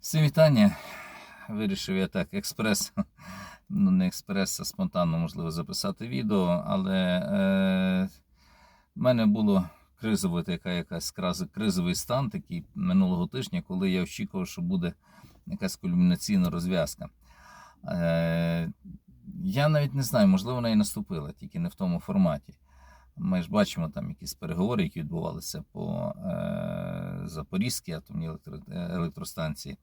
Всім вітання. Вирішив я так експрес, ну не експрес, а спонтанно можливо записати відео, але е, в мене було кризове, така якась кризовий стан такий минулого тижня, коли я очікував, що буде якась кульмінаційна розв'язка. Е, я навіть не знаю, можливо, вона і наступила, тільки не в тому форматі. Ми ж бачимо там якісь переговори, які відбувалися по е, Запорізькій атомній електро, е, електростанції.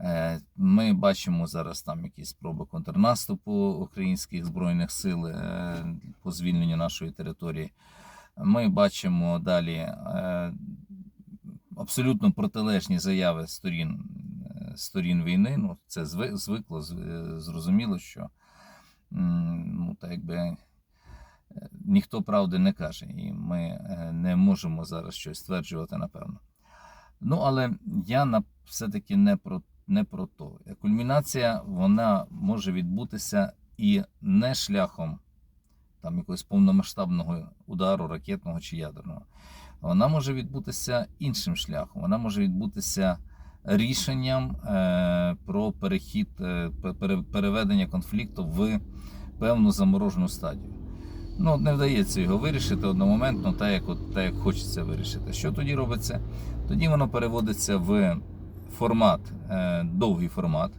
Е, ми бачимо зараз там якісь спроби контрнаступу українських збройних сил е, по звільненню нашої території. Ми бачимо далі е, абсолютно протилежні заяви сторін, е, сторін війни. Ну, це зви- звикло, е, зрозуміло, що ну, так якби ніхто правди не каже, і ми е, не можемо зараз щось стверджувати, напевно. Ну, але я все-таки не про, не про то. Кульмінація вона може відбутися і не шляхом там якогось повномасштабного удару, ракетного чи ядерного. Вона може відбутися іншим шляхом. Вона може відбутися рішенням е, про перехід, е, переведення конфлікту в певну заморожену стадію. Ну, не вдається його вирішити одномоментно, так як, от, так як хочеться вирішити. Що тоді робиться? Тоді воно переводиться в формат, е, довгий формат.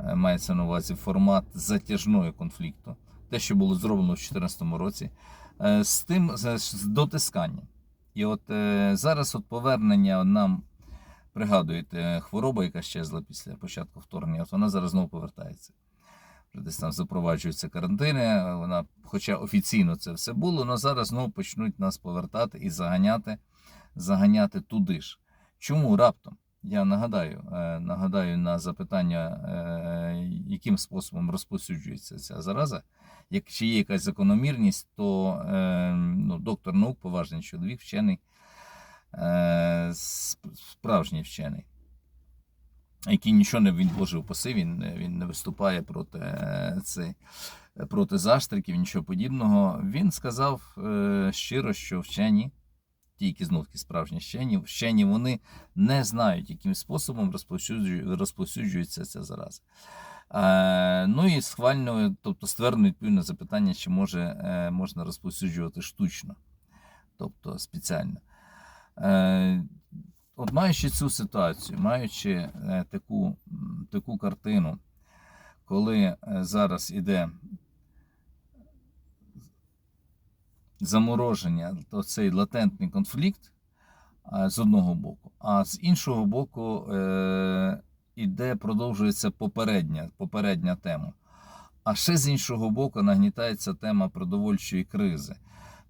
Е, мається на увазі формат затяжного конфлікту. Те, що було зроблено в 2014 році, е, з тим з, дотисканням. І от зараз от повернення нам, пригадуєте, хвороба, яка щезла після початку вторгнення, от вона зараз знову повертається. Десь там запроваджуються карантини, вона, хоча офіційно це все було, але зараз знову почнуть нас повертати і заганяти, заганяти туди ж. Чому раптом? Я нагадаю, е, нагадаю на запитання, е, яким способом розповсюджується ця зараза. Як чи є якась закономірність, то е, ну, доктор наук, поважний чоловік, вчений, справжній вчений, який нічого не відложив паси, він, він не виступає проти, е, цей, проти заштриків, нічого подібного. Він сказав е, щиро, що вчені, ті, які знов таки справжні вчені, вчені вони не знають, яким способом розповсюджує- розповсюджується ця зараза. Е, ну і схвальною, тобто ствердно на запитання, чи може, е, можна розповсюджувати штучно, тобто спеціально. От маючи цю ситуацію, маючи е, таку, таку картину, коли е, зараз іде замороження, то цей латентний конфлікт з одного боку, а з іншого боку, е, іде, продовжується попередня, попередня тема. А ще з іншого боку нагнітається тема продовольчої кризи.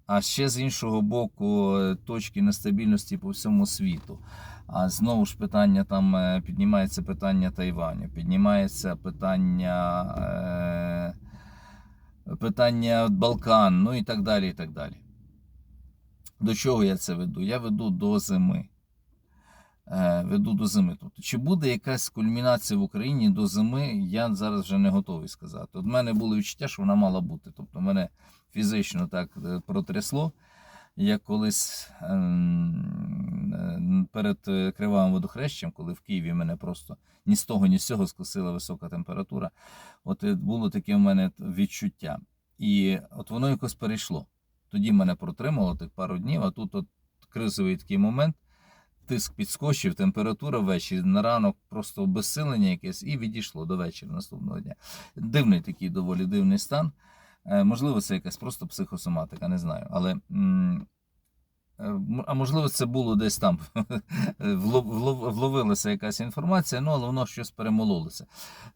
А ще з іншого боку, е, точки нестабільності по всьому світу. А знову ж питання там е, піднімається питання Тайваню, піднімається питання, е, питання Балкан, ну і так далі. і так далі. До чого я це веду? Я веду до зими. Е, веду до зими. Тобто, чи буде якась кульмінація в Україні до зими, я зараз вже не готовий сказати. От мене було відчуття, що вона мала бути. Тобто, мене фізично так е, протрясло. Як колись ем, е, перед кривавим водохрещем, коли в Києві мене просто ні з того, ні з цього скосила висока температура, от було таке в мене відчуття. І от воно якось перейшло. Тоді мене протримало тих пару днів, а тут от кризовий такий момент, тиск підскочив, температура ввечері на ранок, просто обезсилення якесь, і відійшло до вечора наступного дня. Дивний такий доволі дивний стан. Е, Можливо, це якась просто психосоматика, не знаю. Але е, а можливо, це було десь там влов- влов- вловилася якась інформація, ну але воно щось перемололося.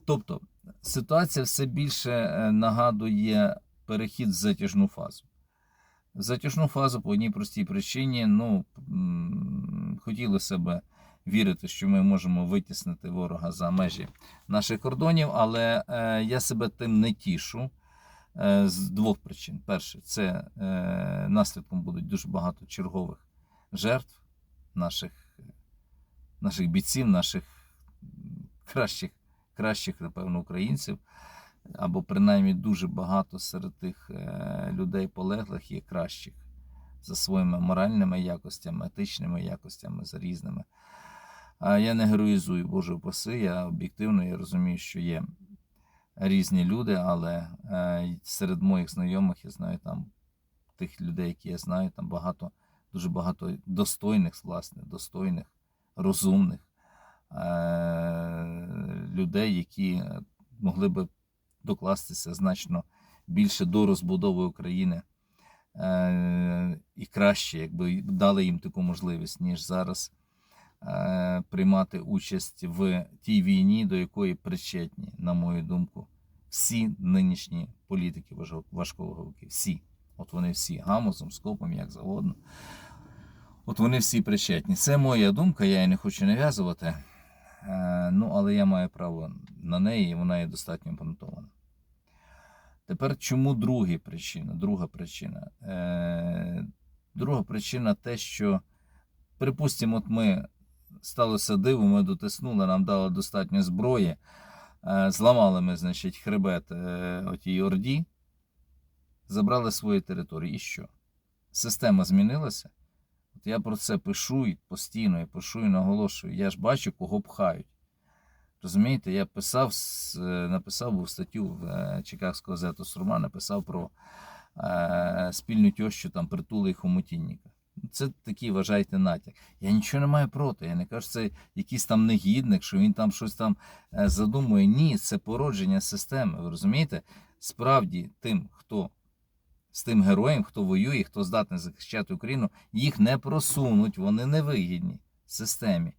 Тобто ситуація все більше е, нагадує перехід в затяжну фазу. Затяжну фазу по одній простій причині, ну хотілося б вірити, що ми можемо витіснити ворога за межі наших кордонів, але е, я себе тим не тішу е, з двох причин. Перше, це е, наслідком будуть дуже багато чергових жертв наших, наших бійців, наших кращих, кращих, напевно, українців. Або принаймні дуже багато серед тих людей полеглих є кращих за своїми моральними якостями, етичними якостями, за різними. Я не героїзую Боже упаси, я об'єктивно я розумію, що є різні люди, але е, серед моїх знайомих я знаю там тих людей, які я знаю, там багато, дуже багато достойних, власне, достойних, розумних е, людей, які могли би докластися значно більше до розбудови України е, і краще, якби дали їм таку можливість, ніж зараз е, приймати участь в тій війні, до якої причетні, на мою думку, всі нинішні політики важко- важковаговики. Всі. От вони всі гамузом, скопом, як завгодно. От вони всі причетні. Це моя думка, я її не хочу нав'язувати. Е, ну, але я маю право на неї, і вона є достатньо обґрунтована. Тепер чому друга причина? Друга причина. Е, друга причина те, що, припустимо, от ми сталося диво, ми дотиснули, нам дали достатньо зброї, е, зламали ми, значить, хребет е, отій Орді, забрали свої території. І що? Система змінилася? От я про це пишу і постійно, і пишу і наголошую. Я ж бачу, кого пхають. Розумієте, я писав, е, написав був статтю в е, Чикагського газету Сурма, написав про е, спільну тещу там притули і хомутінніка. Це такий, вважайте, натяк. Я нічого не маю проти. Я не кажу, що це якийсь там негідник, що він там щось там задумує. Ні, це породження системи. Ви розумієте? Справді, тим, хто з тим героєм, хто воює, хто здатний захищати Україну, їх не просунуть, вони не вигідні системі.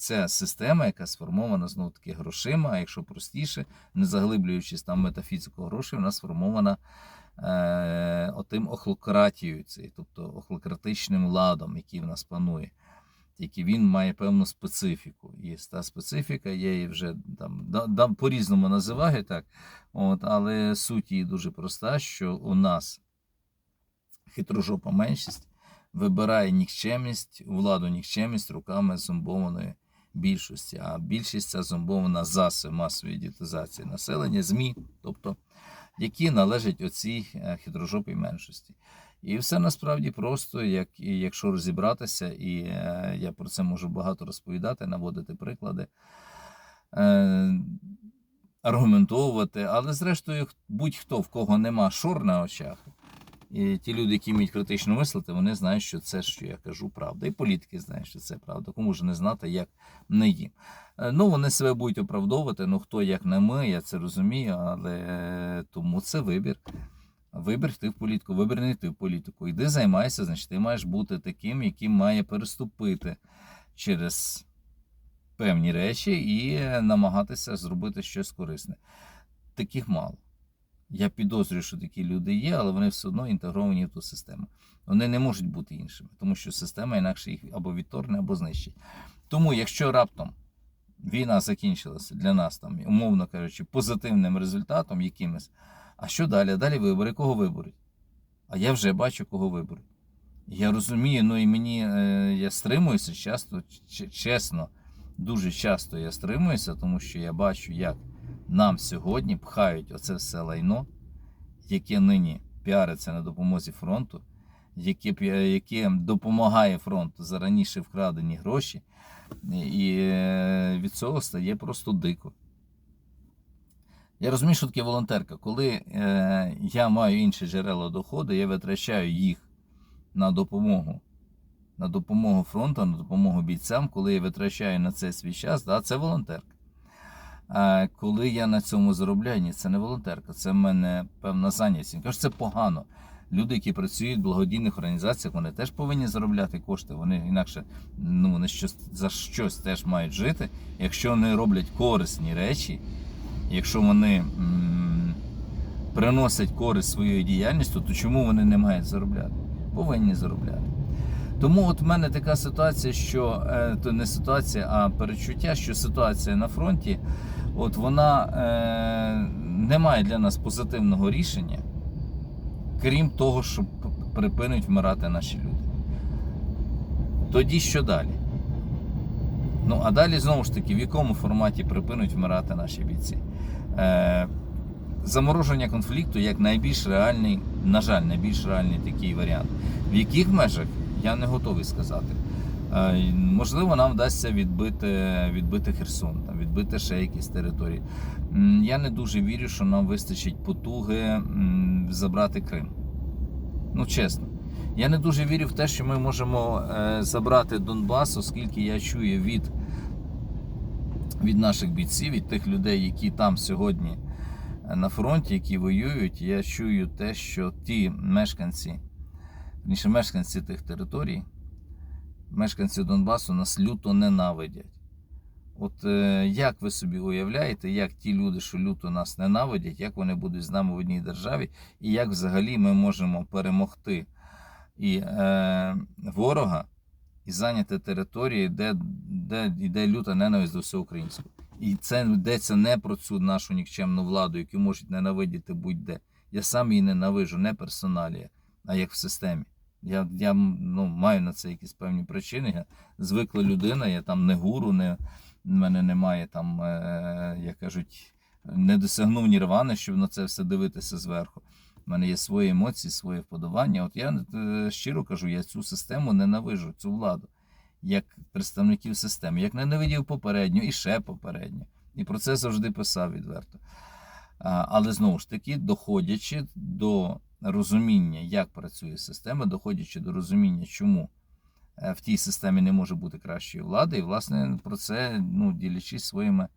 Це система, яка сформована знову таки грошима, а якщо простіше, не заглиблюючись там метафізику грошей, вона сформована е, отим охлократією, цей, тобто охлократичним ладом, який в нас панує. Тільки він має певну специфіку. І та специфіка, я її вже там да, по-різному називаю, так, от, але суть її дуже проста, що у нас хитрожопа меншість вибирає нікчемність, владу нікчемність руками зомбованої більшості. А більшість ця зомбована засоби масової дітизації населення, ЗМІ, тобто які належать оцій е, хитрожопій меншості. І все насправді просто, як, і якщо розібратися, і е, я про це можу багато розповідати, наводити приклади, е, аргументовувати, але зрештою, будь-хто, в кого нема шор на очах, і ті люди, які вміють критично мислити, вони знають, що це, що я кажу, правда. І політики знають, що це правда. Кому ж не знати, як не їм. Е, Ну, вони себе будуть оправдовувати, ну хто як не ми, я це розумію, але тому це вибір. Вибір йти в політику, вибір не йти в політику. Йди займайся, значить, ти маєш бути таким, яким має переступити через певні речі і намагатися зробити щось корисне. Таких мало. Я підозрюю, що такі люди є, але вони все одно інтегровані в ту систему. Вони не можуть бути іншими, тому що система інакше їх або відторгне, або знищить. Тому, якщо раптом війна закінчилася для нас, там, умовно кажучи, позитивним результатом якимось, а що далі? Далі вибори, кого виберуть? А я вже бачу, кого виберуть. Я розумію, ну і мені е, я стримуюся часто, чесно, дуже часто я стримуюся, тому що я бачу, як нам сьогодні пхають оце все лайно, яке нині піариться на допомозі фронту, яке, яке допомагає фронту за раніше вкрадені гроші, і е, від цього стає просто дико. Я розумію, що таке волонтерка. Коли е, я маю інші джерела доходу, я витрачаю їх на допомогу. На допомогу фронту, на допомогу бійцям, коли я витрачаю на це свій час, да, це волонтерка. А коли я на цьому заробляю, ні, це не волонтерка, це в мене певна зайнятість. Я кажу, це погано. Люди, які працюють в благодійних організаціях, вони теж повинні заробляти кошти. Вони інакше ну, вони щось, за щось теж мають жити. Якщо вони роблять корисні речі, якщо вони м, приносять користь своєю діяльністю, то чому вони не мають заробляти? Повинні заробляти. Тому от в мене така ситуація, що е, то не ситуація, а перечуття, що ситуація на фронті, от вона е, не має для нас позитивного рішення, крім того, що п- припинить вмирати наші люди. Тоді що далі? Ну, а далі знову ж таки, в якому форматі припинуть вмирати наші бійці? Е, замороження конфлікту як найбільш реальний, на жаль, найбільш реальний такий варіант. В яких межах я не готовий сказати. Е, Можливо, нам вдасться відбити, відбити Херсон, там, відбити ще якісь території. Я не дуже вірю, що нам вистачить потуги забрати Крим. Ну, чесно. Я не дуже вірю в те, що ми можемо е, забрати Донбас, оскільки я чую від, від наших бійців, від тих людей, які там сьогодні е, на фронті, які воюють, я чую те, що ті мешканці, мешканці тих територій, мешканці Донбасу нас люто ненавидять. От е, як ви собі уявляєте, як ті люди, що люто нас ненавидять, як вони будуть з нами в одній державі, і як взагалі ми можемо перемогти і е, ворога і зайняти території, де, де йде люта ненависть до всього українського. І це йдеться не про цю нашу нікчемну владу, яку можуть ненавидіти будь-де. Я сам її ненавижу, не персоналія, а як в системі. Я, я ну, маю на це якісь певні причини. Я звикла людина, я там не гуру, не, в мене немає там, е, як кажуть, не досягнув нірвани, щоб на це все дивитися зверху. У мене є свої емоції, своє вподобання. От я е, щиро кажу, я цю систему ненавижу, цю владу, як представників системи, як ненавидів попередню і ще попередню. І про це завжди писав відверто. Але знову ж таки, доходячи до розуміння, як працює система, доходячи до розуміння, чому в тій системі не може бути кращої влади, і власне про це ну, ділячись своїми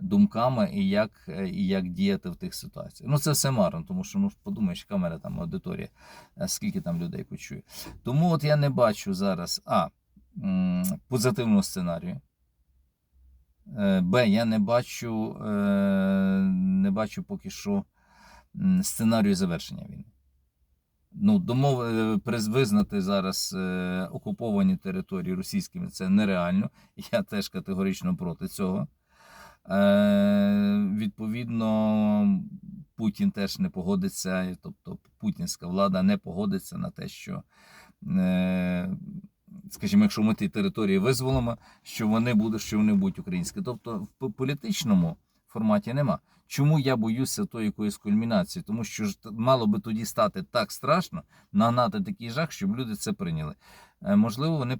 думками і як, е, і як діяти в тих ситуаціях. Ну це все марно, тому що ну подумаєш, камера там аудиторія, е, скільки там людей почує. Тому от я не бачу зараз а позитивного сценарію. Е, Б, я не бачу, е, не бачу поки що сценарію завершення війни. Ну, домов е, визнати зараз е, окуповані території російськими це нереально. Я теж категорично проти цього. Е, відповідно, Путін теж не погодиться, тобто путінська влада не погодиться на те, що, е, скажімо, якщо ми ті території визволимо, що вони будуть, що вони будуть українські. Тобто в політичному форматі нема. Чому я боюся тої якоїсь кульмінації? Тому що ж мало би тоді стати так страшно, нагнати такий жах, щоб люди це прийняли. Е, Можливо, вони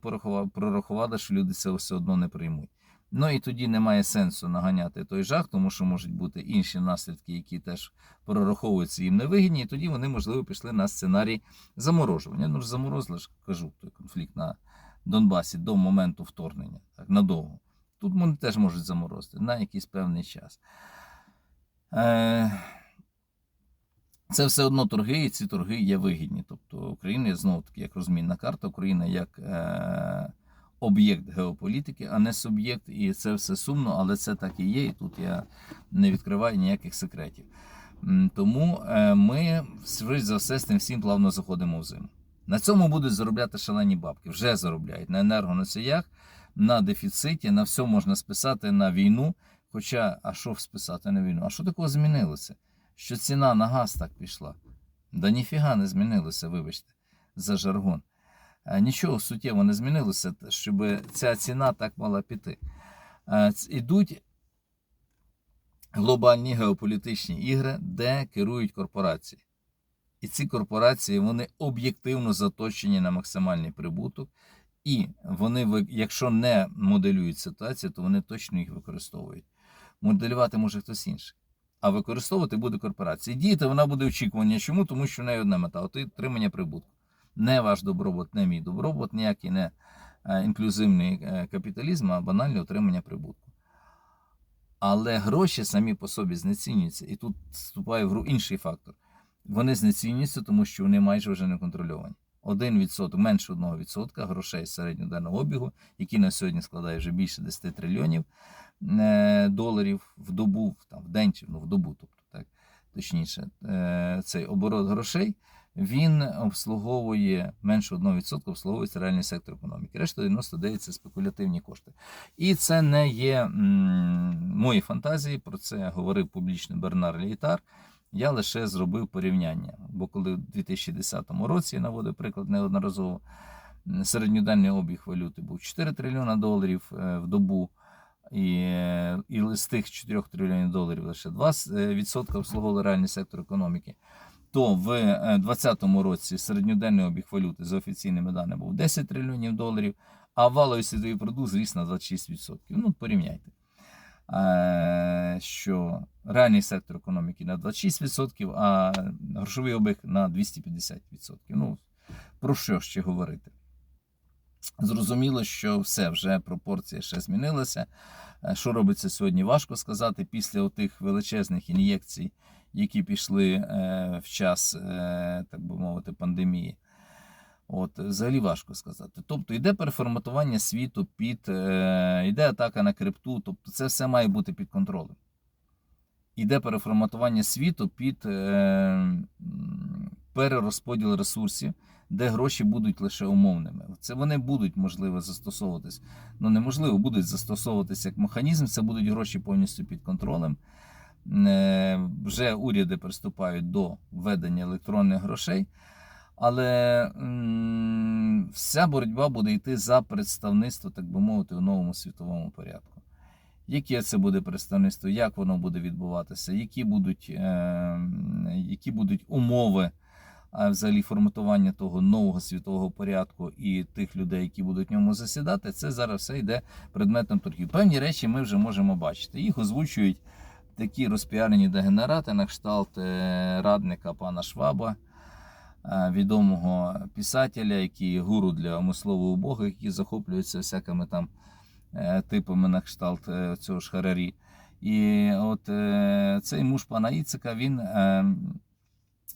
прорахували, що люди це все одно не приймуть. Ну і тоді немає сенсу наганяти той жах, тому що можуть бути інші наслідки, які теж прораховуються їм невигідні, і тоді вони, можливо, пішли на сценарій заморожування. Ну ж заморозили ж кажу, той конфлікт на Донбасі до моменту вторгнення, так, надовго. Тут вони теж можуть заморозити на якийсь певний час. Е, це все одно торги, і ці торги є вигідні. Тобто Україна знову таки як розмінна карта, Україна як е, об'єкт геополітики, а не суб'єкт. І це все сумно, але це так і є. І тут я не відкриваю ніяких секретів. Тому е, ми швидше за все з тим всім плавно заходимо в зиму. На цьому будуть заробляти шалені бабки. Вже заробляють на енергоносіях, на дефіциті, на все можна списати на війну. Хоча, а що списати на війну? А що такого змінилося? Що ціна на газ так пішла? Да ніфіга не змінилося, вибачте, за жаргон. Е, Нічого суттєво не змінилося, щоб ця ціна так мала піти. Е, Ідуть глобальні геополітичні ігри, де керують корпорації. І ці корпорації вони об'єктивно заточені на максимальний прибуток. І вони, якщо не моделюють ситуацію, то вони точно їх використовують. Моделювати може хтось інший. А використовувати буде корпорація. І Діяти вона буде очікування. Чому? Тому що в неї одна мета отримання прибутку. Не ваш добробут, не мій добробут, ніякий не е, інклюзивний е, капіталізм, а банальне отримання прибутку. Але гроші самі по собі знецінюються. І тут вступає в гру інший фактор. Вони знецінюються, тому що вони майже вже не контрольовані. 1%, менше 1% грошей середньоденного обігу, який на сьогодні складає вже більше 10 трильйонів е, доларів в добу, там, в день чи ну, в добу, тобто так, точніше, е, цей оборот грошей, він обслуговує менше 1% обслуговується реальний сектор економіки. Решта 99 це спекулятивні кошти. І це не є м, мої фантазії, про це говорив публічно Бернар Лійтар. Я лише зробив порівняння. Бо коли в 2010 році я наводив приклад неодноразово, середньоденний обіг валюти був 4 трильйона доларів е, в добу, і, е, і з тих 4 трильйонів доларів лише 2% обслуговували реальний сектор економіки. То в 2020 році середньоденний обіг валюти за офіційними даними був 10 трильйонів доларів, а валовий світовий продукт зріс на 26%. Ну, порівняйте. Е, Що реальний сектор економіки на 26%, а грошовий обіг на 250%. Ну, про що ще говорити? Зрозуміло, що все вже пропорція ще змінилася. Е, Що робиться сьогодні, важко сказати. Після тих величезних ін'єкцій, які пішли е, в час, так би мовити, пандемії. От, взагалі важко сказати. Тобто йде переформатування світу під, е, йде атака на крипту, тобто це все має бути під контролем. Йде переформатування світу під е, перерозподіл ресурсів, де гроші будуть лише умовними. Це вони будуть можливо застосовуватись. Ну неможливо, будуть застосовуватися як механізм. Це будуть гроші повністю під контролем. Е, Вже уряди приступають до введення електронних грошей. Але вся боротьба буде йти за представництво, так би мовити, в новому світовому порядку. Яке це буде представництво, як воно буде відбуватися, які будуть, е, які будуть умови взагалі форматування того нового світового порядку і тих людей, які будуть в ньому засідати, це зараз все йде предметом торгів. Певні речі ми вже можемо бачити. Їх озвучують такі розпіарені дегенерати на кшталт е, радника пана Шваба відомого писателя, який гуру для мислового убогих, які захоплюються всякими там е, типами на кшталт е, цього ж Харарі. І от е, цей муж пана Іцика, він, е,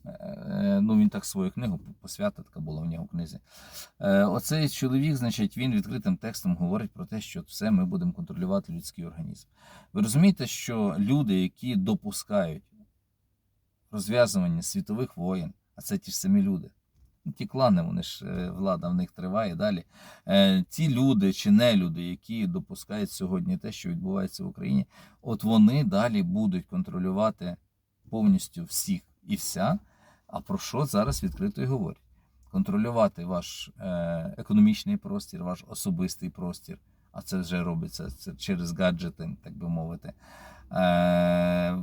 е, ну, він так свою книгу посвята така була в нього книзі. Е, оцей чоловік, значить, він відкритим текстом говорить про те, що все ми будемо контролювати людський організм. Ви розумієте, що люди, які допускають розв'язування світових воєн, а це ті ж самі люди. Ну, Ті клани, вони ж е, влада в них триває далі. Е, Ті люди чи не люди, які допускають сьогодні те, що відбувається в Україні, от вони далі будуть контролювати повністю всіх і вся. А про що зараз відкрито і говорять? Контролювати ваш е, економічний простір, ваш особистий простір, а це вже робиться це через гаджети, так би мовити. Е,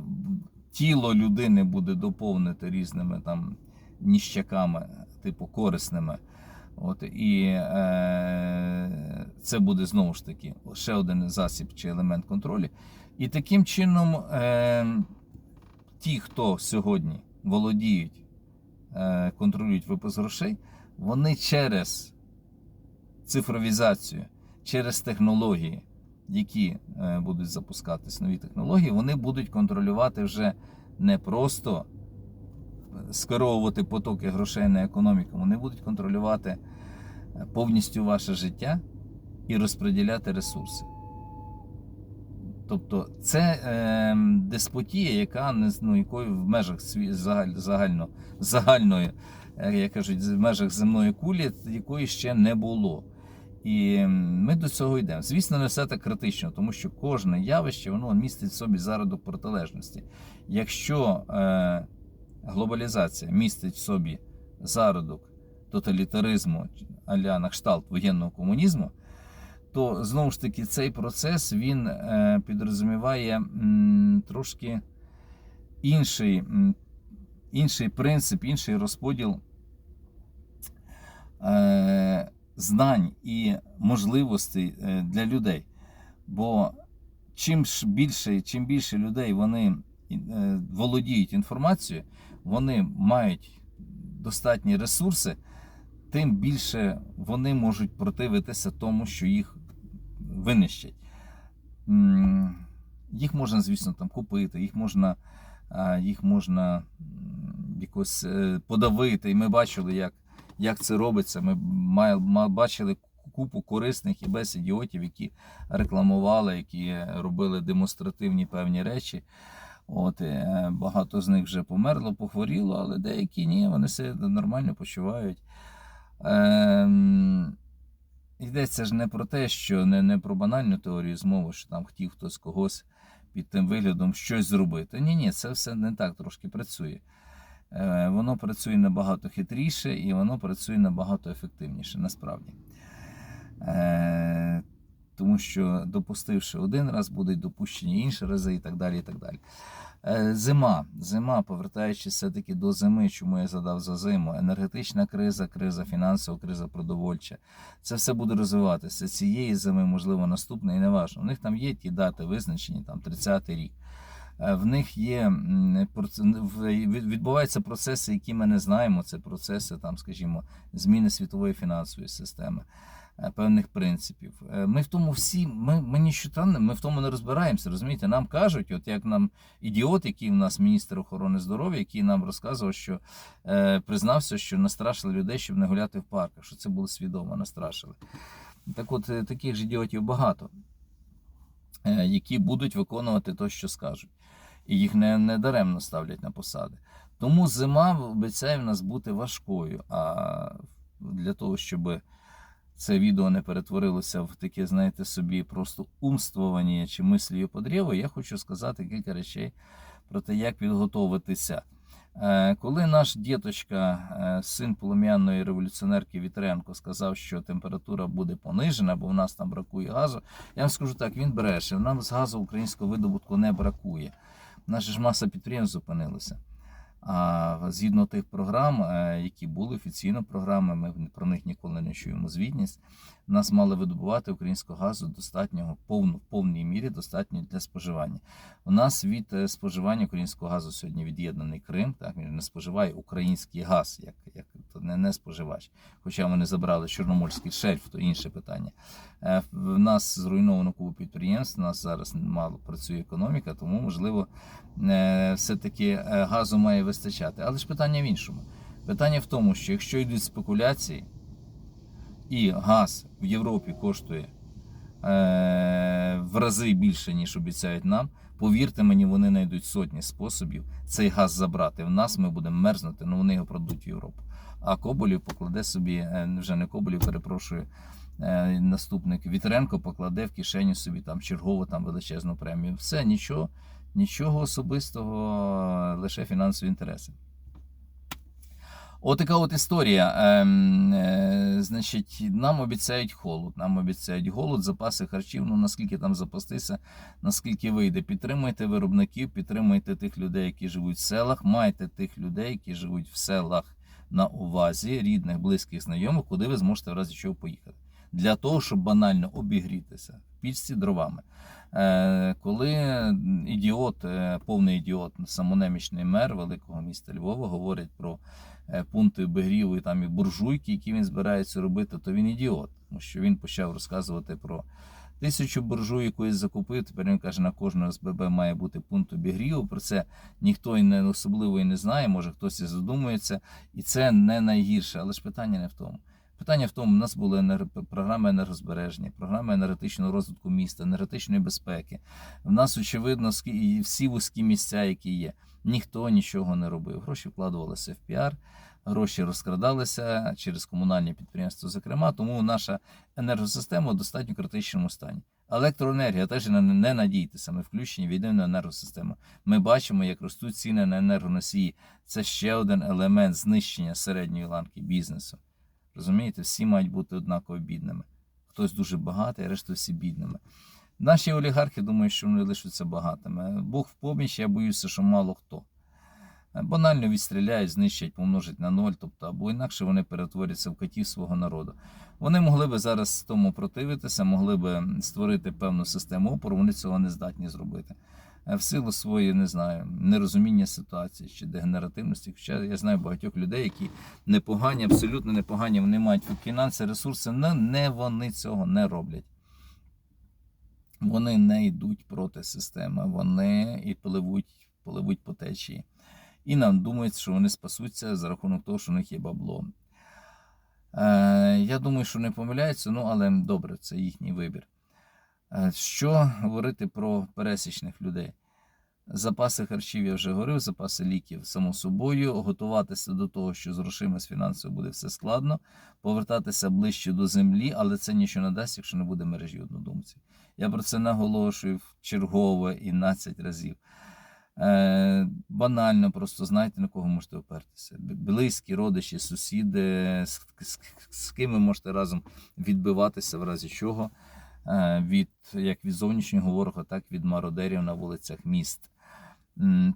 тіло людини буде доповнити різними там ніщаками, типу корисними. От, і е, це буде знову ж таки ще один засіб чи елемент контролю. І таким чином е, ті, хто сьогодні володіють, е, контролюють випуск грошей, вони через цифровізацію, через технології, які е, будуть запускатись, нові технології, вони будуть контролювати вже не просто скеровувати потоки грошей на економіку, вони будуть контролювати е, повністю ваше життя і розподіляти ресурси. Тобто це е, деспотія, яка не ну, якої в межах загаль, загально, загальної, е, як кажуть, в межах земної кулі, якої ще не було. І ми до цього йдемо. Звісно, не все так критично, тому що кожне явище воно містить в собі зародок протилежності. Якщо е, глобалізація містить в собі зародок тоталітаризму аля на кшталт воєнного комунізму, то знову ж таки цей процес він е, підрозуміває трошки інший, інший принцип, інший розподіл е, знань і можливостей е, для людей. Бо чим ж більше, чим більше людей вони володіють інформацією, вони мають достатні ресурси, тим більше вони можуть противитися тому, що їх винищать. Їх можна, звісно, там купити, їх можна, їх можна якось е, подавити. І ми бачили, як, як це робиться. Ми бачили купу корисних і без ідіотів, які рекламували, які робили демонстративні певні речі. От, е, багато з них вже померло, похворіло, але деякі ні, вони себе нормально почувають. Ем, йдеться ж не про те, що не, не про банальну теорію змови, що там хотів хтось когось під тим виглядом щось зробити. Ні, ні, це все не так трошки працює. Е, воно працює набагато хитріше і воно працює набагато ефективніше, насправді. Е, тому що допустивши один раз, будуть допущені інші рази і так далі. і так далі. Е, Зима, зима, повертаючись все-таки до зими, чому я задав за зиму, енергетична криза, криза фінансова, криза продовольча. Це все буде розвиватися цієї зими, можливо, наступної, не важливо. У них там є ті дати визначені, там 30-й рік. Е, В них є відбуваються процеси, які ми не знаємо. Це процеси, там, скажімо, зміни світової фінансової системи, певних принципів. Е, Ми в тому всі, ми, ми нічого не- ми в тому не розбираємося. Розумієте, нам кажуть, от як нам ідіот, який у нас міністр охорони здоров'я, який нам розказував, що е, признався, що настрашили людей, щоб не гуляти в парках, що це було свідомо, настрашили. Так от е, таких ж ідіотів багато, е, які будуть виконувати те, що скажуть. І їх не, не даремно ставлять на посади. Тому зима обіцяє в нас бути важкою. А для того, щоб це відео не перетворилося в таке, знаєте, собі просто умствування чи мислію по древу, я хочу сказати кілька речей про те, як підготовитися. Е, Коли наш діточка, е, син полум'яної революціонерки Вітренко, сказав, що температура буде понижена, бо в нас там бракує газу, я вам скажу так, він бреше. Нам з газу українського видобутку не бракує. Наша ж маса підприємств зупинилася. А згідно тих програм, е, які були офіційно програми, ми про них ніколи не чуємо звітність. Нас мали видобувати українського газу достатнього повну в повній мірі достатньо для споживання. У нас від е, споживання українського газу сьогодні від'єднаний Крим. Так він не споживає український газ, як, як не, не споживач. Хоча вони забрали Чорноморський шельф, то інше питання. Е, В нас зруйновано купу підприємств. У нас зараз мало працює економіка, тому можливо е, все-таки е, газу має вистачати. Але ж питання в іншому. Питання в тому, що якщо йдуть спекуляції, і газ в Європі коштує е, в рази більше, ніж обіцяють нам, повірте мені, вони знайдуть сотні способів цей газ забрати. В нас ми будемо мерзнути, але вони його продадуть в Європу. А Коболів покладе собі, е, вже не Коболів, перепрошую, е, наступник Вітренко покладе в кишеню собі там чергову там величезну премію. Все, нічого, нічого особистого, лише фінансові інтереси. Отака от історія. Ем, е, значить, нам обіцяють холод. Нам обіцяють голод, запаси харчів. Ну наскільки там запастися, наскільки вийде. Підтримуйте виробників, підтримуйте тих людей, які живуть в селах. Майте тих людей, які живуть в селах на увазі, рідних, близьких, знайомих, куди ви зможете в разі чого поїхати. Для того, щоб банально обігрітися пічці дровами. Е, коли ідіот, е, повний ідіот, самонемічний мер великого міста Львова говорить про е, пункти обігріву і там і буржуйки, які він збирається робити, то він ідіот, тому що він почав розказувати про тисячу буржуй якоїсь закупив. Тепер він каже, на кожного СББ має бути пункт обігріву. Про це ніхто і не особливо і не знає, може хтось і задумується, і це не найгірше, але ж питання не в тому. Питання в тому, у нас були енерго- програми енергозбереження, програми енергетичного розвитку міста, енергетичної безпеки. В нас, очевидно, всі вузькі місця, які є, ніхто нічого не робив. Гроші вкладувалися в піар, гроші розкрадалися через комунальні підприємства, зокрема, тому наша енергосистема в достатньо критичному стані. Електроенергія теж не надійтеся, ми включені в єдину енергосистему. Ми бачимо, як ростуть ціни на енергоносії. Це ще один елемент знищення середньої ланки бізнесу. Розумієте, всі мають бути однаково бідними. Хтось дуже багатий, решта всі бідними. Наші олігархи думають, що вони лишаться багатими. Бог в поміч, я боюся, що мало хто. Банально відстріляють, знищать, помножать на ноль, тобто, або інакше вони перетворяться в котів свого народу. Вони могли би зараз тому противитися, могли би створити певну систему опору, вони цього не здатні зробити. Е, В силу своєї, не знаю, нерозуміння ситуації чи дегенеративності. Хоча я знаю багатьох людей, які непогані, абсолютно непогані, вони мають фінанси, ресурси, але не вони цього не роблять. Вони не йдуть проти системи, вони і пливуть, пливуть по течії. І нам думають, що вони спасуться за рахунок того, що у них є бабло. Е, я думаю, що не помиляються, ну але добре, це їхній вибір. Е, що говорити про пересічних людей? Запаси харчів я вже говорив, запаси ліків, само собою, готуватися до того, що з грошима з фінансами буде все складно, повертатися ближче до землі, але це нічого не дасть, якщо не буде мережі однодумців. Я про це наголошую в чергове і 12 разів. Е, банально, просто знаєте, на кого можете опертися. Близькі, родичі, сусіди, з, з, з ким ви можете разом відбиватися в разі чого. Е, від як від зовнішнього ворога, так і від мародерів на вулицях міст.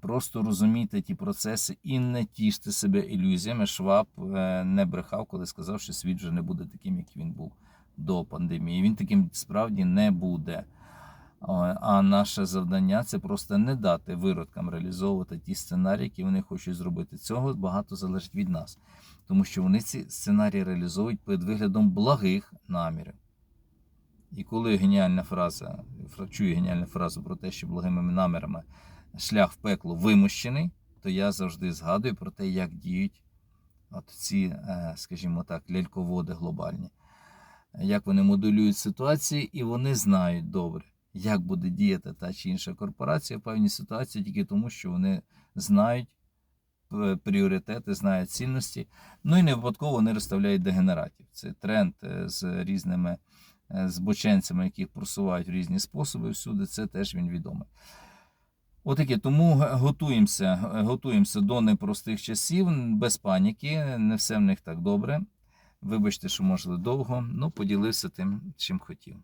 Просто розумійте ті процеси і не тіште себе ілюзіями. Шваб е, не брехав, коли сказав, що світ вже не буде таким, як він був до пандемії. Він таким справді не буде. А наше завдання це просто не дати виродкам реалізовувати ті сценарії, які вони хочуть зробити. Цього багато залежить від нас, тому що вони ці сценарії реалізують під виглядом благих намірів. І коли геніальна фраза, чую геніальну фразу про те, що благими намірами шлях в пекло вимущений, то я завжди згадую про те, як діють от ці, е, скажімо так, ляльководи глобальні, як вони моделюють ситуації, і вони знають добре, як буде діяти та чи інша корпорація в певній ситуації, тільки тому, що вони знають е, пріоритети, знають цінності. Ну і не випадково вони розставляють дегенератів. Це тренд е, з різними е, боченцями, яких просувають в різні способи всюди. Це теж він відомий. Отаке, тому готуємося, готуємося до непростих часів, без паніки, не все в них так добре. Вибачте, що можливо довго, ну поділився тим, чим хотів.